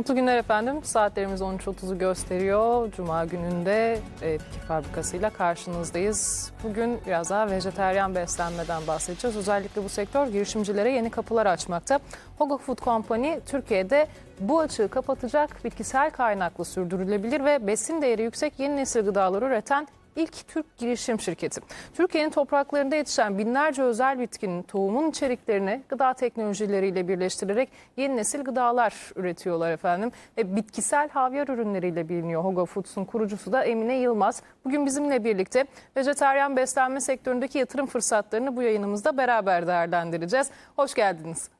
Mutlu günler efendim. Saatlerimiz 13.30'u gösteriyor. Cuma gününde e, Piki Fabrikası'yla karşınızdayız. Bugün biraz daha vejeteryan beslenmeden bahsedeceğiz. Özellikle bu sektör girişimcilere yeni kapılar açmakta. Hoga Food Company Türkiye'de bu açığı kapatacak bitkisel kaynaklı sürdürülebilir ve besin değeri yüksek yeni nesil gıdaları üreten ilk Türk girişim şirketi. Türkiye'nin topraklarında yetişen binlerce özel bitkinin tohumun içeriklerini gıda teknolojileriyle birleştirerek yeni nesil gıdalar üretiyorlar efendim. Ve bitkisel havyar ürünleriyle biliniyor Hoga Foods'un kurucusu da Emine Yılmaz. Bugün bizimle birlikte vejeteryan beslenme sektöründeki yatırım fırsatlarını bu yayınımızda beraber değerlendireceğiz. Hoş geldiniz.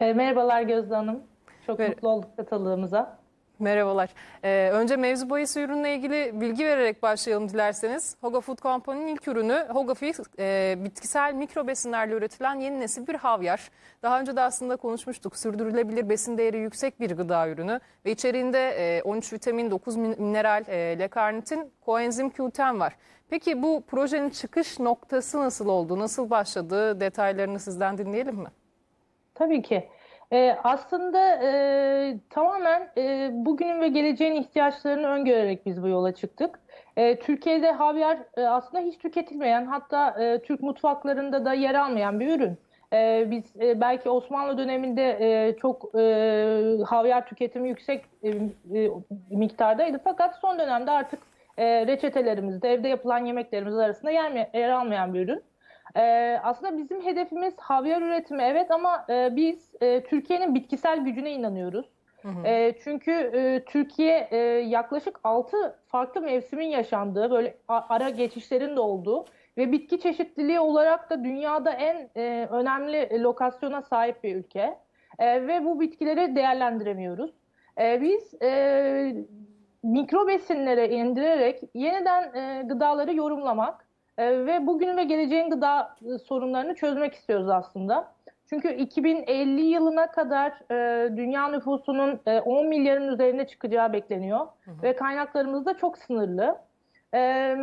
E, merhabalar Gözde Hanım. Çok Mer- mutlu olduk katıldığımıza. Merhabalar. Ee, önce mevzu bahisi ürünle ilgili bilgi vererek başlayalım dilerseniz. Hoga Food Company'nin ilk ürünü Hoga Fix, e, bitkisel mikro besinlerle üretilen yeni nesil bir havyar. Daha önce de aslında konuşmuştuk. Sürdürülebilir besin değeri yüksek bir gıda ürünü ve içeriğinde e, 13 vitamin, 9 min- mineral, e, lekarnitin, koenzim Q10 var. Peki bu projenin çıkış noktası nasıl oldu? Nasıl başladı? Detaylarını sizden dinleyelim mi? Tabii ki. E, aslında e, tamamen e, bugünün ve geleceğin ihtiyaçlarını öngörerek biz bu yola çıktık. E, Türkiye'de havyar e, aslında hiç tüketilmeyen hatta e, Türk mutfaklarında da yer almayan bir ürün. E, biz e, belki Osmanlı döneminde e, çok e, havyar tüketimi yüksek e, e, miktardaydı fakat son dönemde artık e, reçetelerimizde, evde yapılan yemeklerimiz arasında yer, yer almayan bir ürün. Ee, aslında bizim hedefimiz havyar üretimi evet ama e, biz e, Türkiye'nin bitkisel gücüne inanıyoruz. E, çünkü e, Türkiye e, yaklaşık 6 farklı mevsimin yaşandığı böyle ara geçişlerin de olduğu ve bitki çeşitliliği olarak da dünyada en e, önemli lokasyona sahip bir ülke. E, ve bu bitkileri değerlendiremiyoruz. E, biz e, mikro besinlere indirerek yeniden e, gıdaları yorumlamak e, ve bugün ve geleceğin gıda e, sorunlarını çözmek istiyoruz aslında. Çünkü 2050 yılına kadar e, dünya nüfusunun e, 10 milyarın üzerine çıkacağı bekleniyor ve kaynaklarımız da çok sınırlı. E,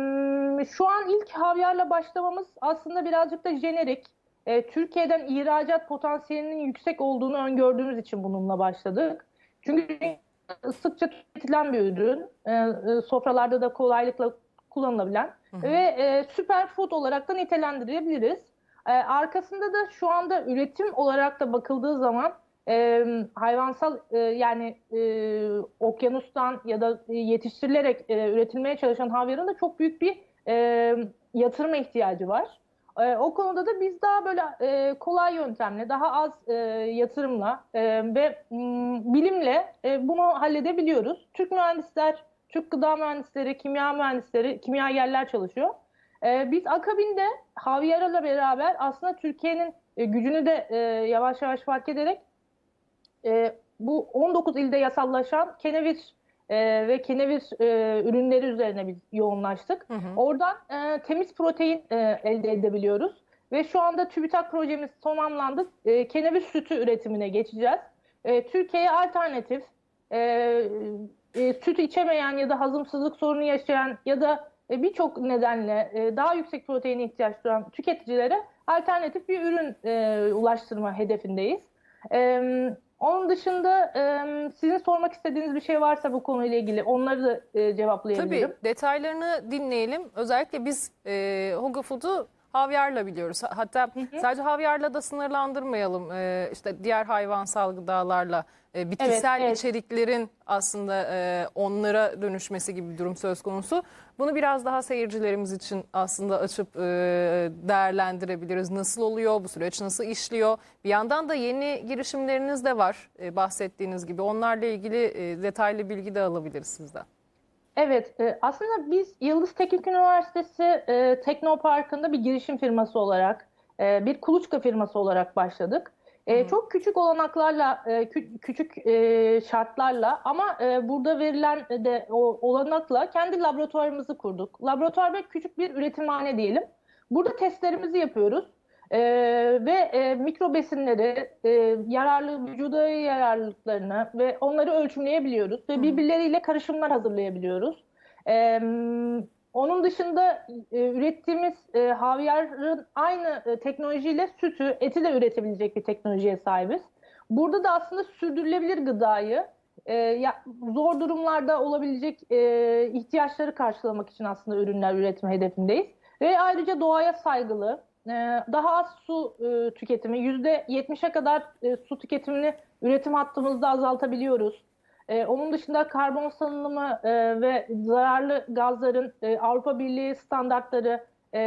şu an ilk havyarla başlamamız aslında birazcık da jenerik. E, Türkiye'den ihracat potansiyelinin yüksek olduğunu öngördüğümüz için bununla başladık. Çünkü sıkça tüketilen bir ürün. E, e, sofralarda da kolaylıkla kullanılabilen ve e, superfood olarak da nitelendirebiliriz. E, arkasında da şu anda üretim olarak da bakıldığı zaman e, hayvansal e, yani e, okyanustan ya da e, yetiştirilerek e, üretilmeye çalışan havyarın da çok büyük bir e, yatırıma ihtiyacı var. E, o konuda da biz daha böyle e, kolay yöntemle, daha az e, yatırımla e, ve m, bilimle e, bunu halledebiliyoruz. Türk mühendisler, Türk gıda mühendisleri, kimya mühendisleri, kimyagerler çalışıyor. E, biz akabinde Havyara'la beraber aslında Türkiye'nin e, gücünü de e, yavaş yavaş fark ederek e, bu 19 ilde yasallaşan kenevir e, ve kenevir e, ürünleri üzerine biz yoğunlaştık. Oradan e, temiz protein e, elde edebiliyoruz. Ve şu anda TÜBİTAK projemiz tamamlandı. E, kenevir sütü üretimine geçeceğiz. E, Türkiye'ye alternatif, e, e, süt içemeyen ya da hazımsızlık sorunu yaşayan ya da e, birçok nedenle e, daha yüksek proteine ihtiyaç duyan tüketicilere alternatif bir ürün e, ulaştırma hedefindeyiz. E, onun dışında e, sizin sormak istediğiniz bir şey varsa bu konuyla ilgili onları da e, cevaplayabilirim. Tabii detaylarını dinleyelim. Özellikle biz e, Hoga Food'u havyarla biliyoruz. Hatta sadece havyarla da sınırlandırmayalım. E, işte diğer hayvansal gıdalarla e, bitkisel evet. içeriklerin aslında e, onlara dönüşmesi gibi bir durum söz konusu. Bunu biraz daha seyircilerimiz için aslında açıp e, değerlendirebiliriz. Nasıl oluyor? Bu süreç nasıl işliyor? Bir yandan da yeni girişimleriniz de var e, bahsettiğiniz gibi. Onlarla ilgili e, detaylı bilgi de alabiliriz sizden. Evet, e, aslında biz Yıldız Teknik Üniversitesi e, Teknoparkı'nda bir girişim firması olarak, e, bir kuluçka firması olarak başladık. E, çok küçük olanaklarla, e, kü- küçük e, şartlarla ama e, burada verilen de o olanakla kendi laboratuvarımızı kurduk. Laboratuvar ve küçük bir üretimhane diyelim. Burada testlerimizi yapıyoruz. E, ve e, mikro besinleri, e, yararlı vücuda yararlılıklarını ve onları ölçümleyebiliyoruz ve birbirleriyle karışımlar hazırlayabiliyoruz. E, onun dışında e, ürettiğimiz e, havyarın aynı e, teknolojiyle sütü, eti de üretebilecek bir teknolojiye sahibiz. Burada da aslında sürdürülebilir gıdayı e, ya, zor durumlarda olabilecek e, ihtiyaçları karşılamak için aslında ürünler üretme hedefindeyiz. Ve ayrıca doğaya saygılı, e, daha az su e, tüketimi, %70'e kadar e, su tüketimini üretim hattımızda azaltabiliyoruz. E, onun dışında karbon salınımı e, ve zararlı gazların e, Avrupa Birliği standartları e,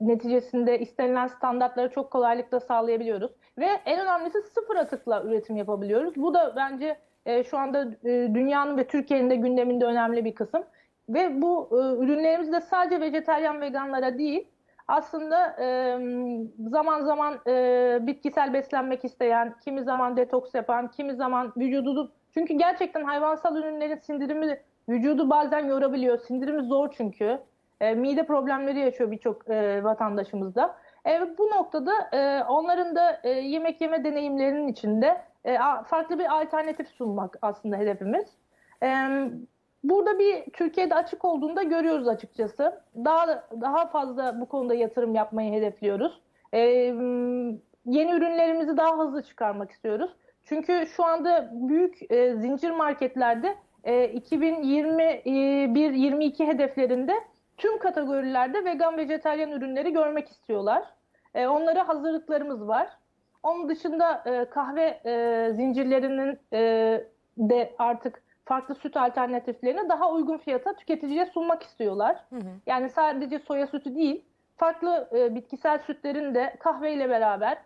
neticesinde istenilen standartları çok kolaylıkla sağlayabiliyoruz. Ve en önemlisi sıfır atıkla üretim yapabiliyoruz. Bu da bence e, şu anda e, dünyanın ve Türkiye'nin de gündeminde önemli bir kısım. Ve bu e, ürünlerimiz de sadece vejeteryan veganlara değil, aslında e, zaman zaman e, bitkisel beslenmek isteyen, kimi zaman detoks yapan, kimi zaman vücudu... Çünkü gerçekten hayvansal ürünlerin sindirimi vücudu bazen yorabiliyor. Sindirimi zor çünkü. E, mide problemleri yaşıyor birçok e, vatandaşımız da. E, bu noktada e, onların da e, yemek yeme deneyimlerinin içinde e, a- farklı bir alternatif sunmak aslında hedefimiz. E, burada bir Türkiye'de açık olduğunda görüyoruz açıkçası. Daha daha fazla bu konuda yatırım yapmayı hedefliyoruz. E, yeni ürünlerimizi daha hızlı çıkarmak istiyoruz. Çünkü şu anda büyük e, zincir marketlerde e, 2021-22 hedeflerinde tüm kategorilerde vegan vejetaryen ürünleri görmek istiyorlar. E, onlara hazırlıklarımız var. Onun dışında e, kahve e, zincirlerinin e, de artık farklı süt alternatiflerini daha uygun fiyata tüketiciye sunmak istiyorlar. Hı hı. Yani sadece soya sütü değil, farklı e, bitkisel sütlerin de kahveyle beraber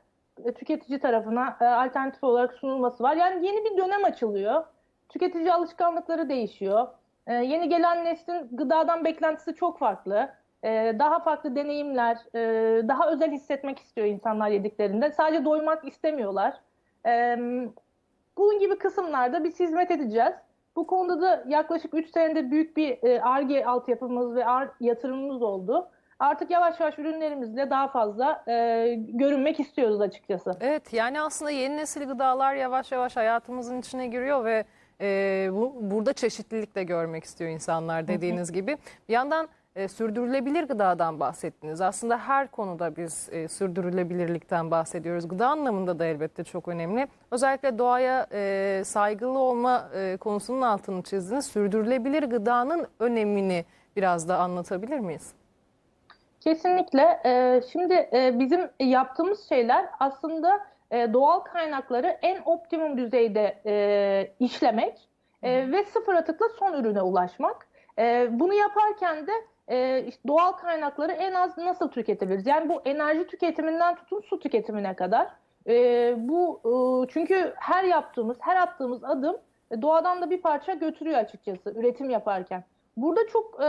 tüketici tarafına e, alternatif olarak sunulması var. Yani yeni bir dönem açılıyor. Tüketici alışkanlıkları değişiyor. E, yeni gelen neslin gıdadan beklentisi çok farklı. E, daha farklı deneyimler, e, daha özel hissetmek istiyor insanlar yediklerinde. Sadece doymak istemiyorlar. E, bunun gibi kısımlarda biz hizmet edeceğiz. Bu konuda da yaklaşık 3 senedir büyük bir e, ARGE altyapımız ve ar- yatırımımız oldu. Artık yavaş yavaş ürünlerimizle daha fazla e, görünmek istiyoruz açıkçası. Evet yani aslında yeni nesil gıdalar yavaş yavaş hayatımızın içine giriyor ve e, bu, burada çeşitlilik de görmek istiyor insanlar dediğiniz gibi. Bir yandan e, sürdürülebilir gıdadan bahsettiniz. Aslında her konuda biz e, sürdürülebilirlikten bahsediyoruz. Gıda anlamında da elbette çok önemli. Özellikle doğaya e, saygılı olma e, konusunun altını çizdiniz. Sürdürülebilir gıdanın önemini biraz da anlatabilir miyiz? Kesinlikle. Ee, şimdi e, bizim yaptığımız şeyler aslında e, doğal kaynakları en optimum düzeyde e, işlemek e, ve sıfır atıkla son ürüne ulaşmak. E, bunu yaparken de e, işte doğal kaynakları en az nasıl tüketebiliriz? Yani bu enerji tüketiminden tutun su tüketimine kadar. E, bu e, çünkü her yaptığımız, her attığımız adım e, doğadan da bir parça götürüyor açıkçası üretim yaparken. Burada çok e,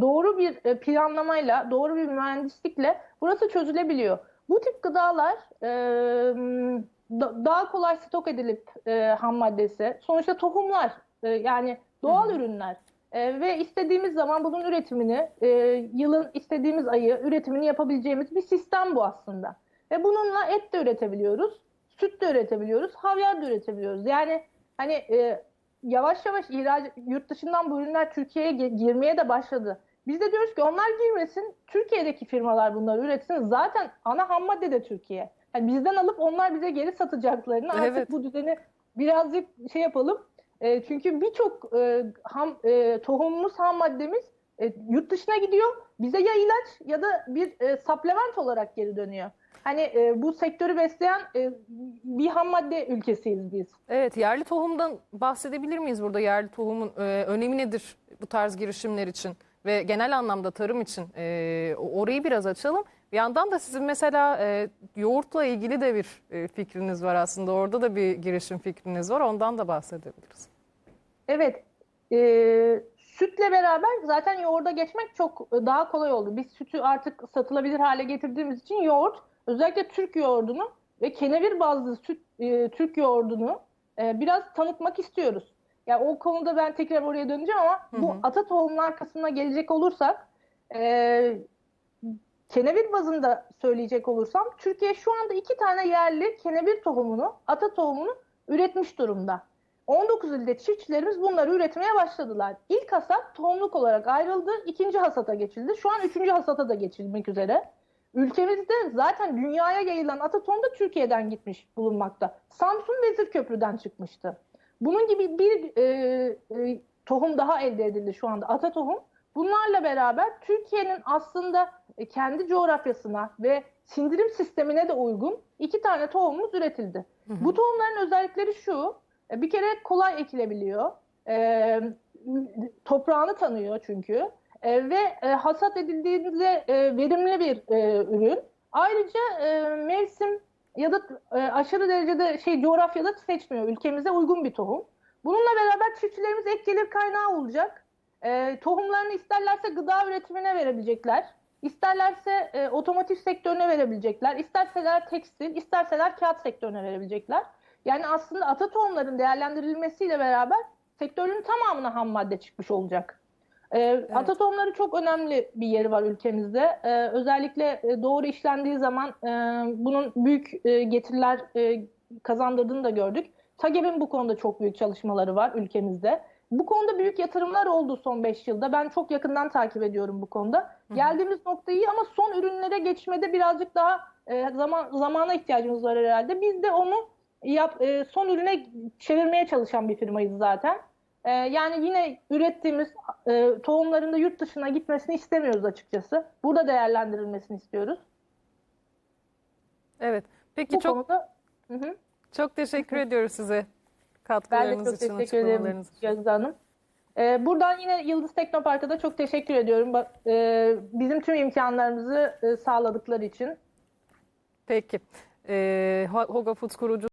doğru bir e, planlamayla, doğru bir mühendislikle burası çözülebiliyor. Bu tip gıdalar e, da- daha kolay stok edilip e, ham maddesi, sonuçta tohumlar e, yani doğal ürünler E, ve istediğimiz zaman bunun üretimini e, yılın istediğimiz ayı üretimini yapabileceğimiz bir sistem bu aslında. Ve bununla et de üretebiliyoruz, süt de üretebiliyoruz, havyar da üretebiliyoruz. Yani hani e, yavaş yavaş ihraç, yurt dışından bu ürünler Türkiye'ye girmeye de başladı. Biz de diyoruz ki onlar girmesin, Türkiye'deki firmalar bunları üretsin. Zaten ana ham madde de Türkiye. Yani bizden alıp onlar bize geri satacaklarını artık Evet. bu düzeni birazcık şey yapalım. E, çünkü birçok e, ham e, tohumumuz, ham maddemiz e, yurt dışına gidiyor. Bize ya ilaç ya da bir e, supplement olarak geri dönüyor. Hani e, bu sektörü besleyen e, bir ham madde ülkesiyiz biz. Evet, yerli tohumdan bahsedebilir miyiz burada? Yerli tohumun e, önemi nedir bu tarz girişimler için ve genel anlamda tarım için? E, orayı biraz açalım. Bir yandan da sizin mesela e, yoğurtla ilgili de bir e, fikriniz var aslında. Orada da bir girişim fikriniz var. Ondan da bahsedebiliriz. Evet, e, sütle beraber zaten yoğurda geçmek çok daha kolay oldu. Biz sütü artık satılabilir hale getirdiğimiz için yoğurt, özellikle Türk yoğurdunu ve kenevir bazlı süt e, Türk yoğurdunu e, biraz tanıtmak istiyoruz. Yani o konuda ben tekrar oraya döneceğim ama bu hı. ata tohumlar kısmına gelecek olursak, e, kenevir bazında söyleyecek olursam, Türkiye şu anda iki tane yerli kenevir tohumunu, ata tohumunu üretmiş durumda. 19 ilde çiftçilerimiz bunları üretmeye başladılar. İlk hasat tohumluk olarak ayrıldı. ikinci hasata geçildi. Şu an üçüncü hasata da geçilmek üzere. Ülkemizde zaten dünyaya yayılan ata tohum da Türkiye'den gitmiş bulunmakta. Samsun Vezirköprü'den çıkmıştı. Bunun gibi bir e, e, tohum daha elde edildi şu anda ata tohum. Bunlarla beraber Türkiye'nin aslında e, kendi coğrafyasına ve sindirim sistemine de uygun iki tane tohumumuz üretildi. Bu tohumların özellikleri şu, e, bir kere kolay ekilebiliyor, e, toprağını tanıyor çünkü E, ve e, hasat edildiğinde e, verimli bir e, ürün. Ayrıca e, mevsim ya da e, aşırı derecede şey coğrafyada seçmiyor, ülkemize uygun bir tohum. Bununla beraber çiftçilerimiz ek gelir kaynağı olacak. E, tohumlarını isterlerse gıda üretimine verebilecekler. İsterlerse e, otomotiv sektörüne verebilecekler. İsterseler tekstil, isterseler kağıt sektörüne verebilecekler. Yani aslında ata tohumların değerlendirilmesiyle beraber sektörün tamamına ham madde çıkmış olacak. E, Ata tohumları çok önemli bir yeri var ülkemizde. E, özellikle e, doğru işlendiği zaman e, bunun büyük e, getiriler e, kazandırdığını da gördük. TAGEB'in bu konuda çok büyük çalışmaları var ülkemizde. Bu konuda büyük yatırımlar oldu son 5 yılda. Ben çok yakından takip ediyorum bu konuda. Geldiğimiz nokta iyi ama son ürünlere geçmede birazcık daha e, zaman zamana ihtiyacımız var herhalde. Biz de onu yap, e, son ürüne çevirmeye çalışan bir firmayız zaten. E, yani yine ürettiğimiz e, tohumların da yurt dışına gitmesini istemiyoruz açıkçası. Burada değerlendirilmesini istiyoruz. Evet. Peki Bu çok konuda Hı hı. çok teşekkür ediyoruz size ben de katkılarınız çok için, teşekkür ederim. Gözde Hanım. E, buradan yine Yıldız Teknopark'a da çok teşekkür ediyorum. Bak, e, bizim tüm imkanlarımızı e, sağladıkları için. Peki. Ee, Hoga Foods kurucu